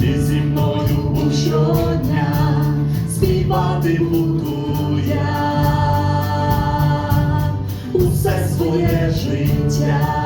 ти зі мною був щодня, співати буду я усе своє життя.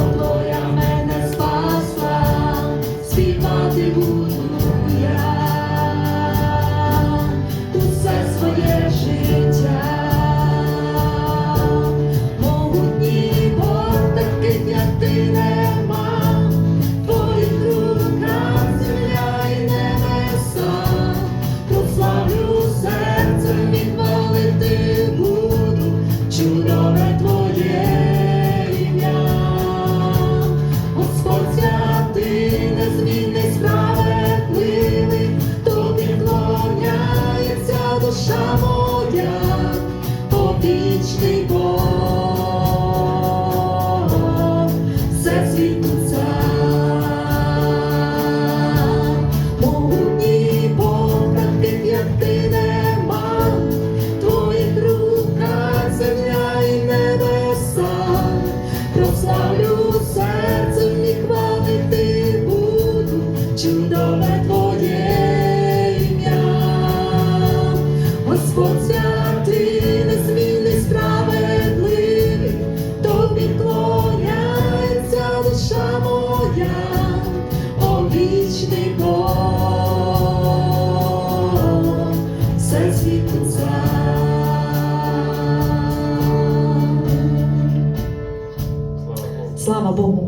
പോകും